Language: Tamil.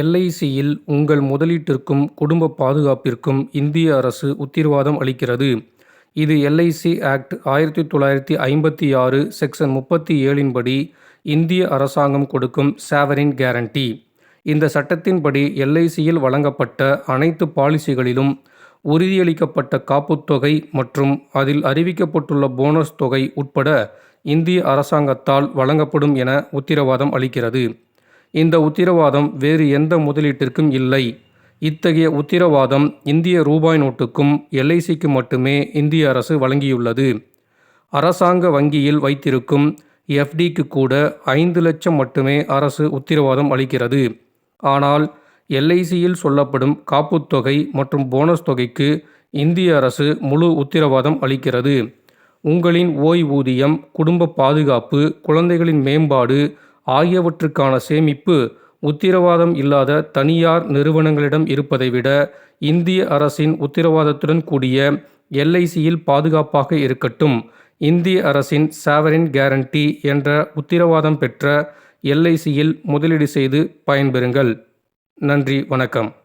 எல்ஐசியில் உங்கள் முதலீட்டிற்கும் குடும்ப பாதுகாப்பிற்கும் இந்திய அரசு உத்தரவாதம் அளிக்கிறது. இது எல்.ஐ.சி. ஆக்ட் ஆயிரத்தி தொள்ளாயிரத்தி ஐம்பத்தி ஆறு செக்ஷன் முப்பத்தி ஏழின்படி இந்திய அரசாங்கம் கொடுக்கும் சேவரின் கேரண்டி. இந்த சட்டத்தின்படி எல்.ஐ.சி.யில் வழங்கப்பட்ட அனைத்து பாலிசிகளிலும் உறுதியளிக்கப்பட்ட காப்புத்தொகை மற்றும் அதில் அறிவிக்கப்பட்டுள்ள போனஸ் தொகை உட்பட இந்திய அரசாங்கத்தால் வழங்கப்படும் என உத்தரவாதம் அளிக்கிறது. இந்த உத்திரவாதம் வேறு எந்த முதலீட்டிற்கும் இல்லை. இத்தகைய உத்திரவாதம் இந்திய ரூபாய் நோட்டுக்கும் எல்.ஐ.சி.க்கு மட்டுமே இந்திய அரசு வழங்கியுள்ளது. அரசாங்க வங்கியில் வைத்திருக்கும் எஃப்டிக்கு கூட ஐந்து லட்சம் மட்டுமே அரசு உத்தரவாதம் அளிக்கிறது. ஆனால் எல்.ஐ.சி.யில் சொல்லப்படும் காப்புத்தொகை மற்றும் போனஸ் தொகைக்கு இந்திய அரசு முழு உத்தரவாதம் அளிக்கிறது. உங்களின் ஓய்வூதியம் குடும்ப பாதுகாப்பு குழந்தைகளின் மேம்பாடு ஆகியவற்றுக்கான சேமிப்பு உத்தரவாதம் இல்லாத தனியார் நிறுவனங்களிடம் இருப்பதை விட இந்திய அரசின் உத்தரவாதத்துடன் கூடிய எல்.ஐ.சி.யில் பாதுகாப்பாக இருக்கட்டும். இந்திய அரசின் சாவரின் கேரண்டி என்ற உத்தரவாதம் பெற்ற எல்.ஐ.சி.யில் முதலீடு செய்து பயன்பெறுங்கள். நன்றி வணக்கம்.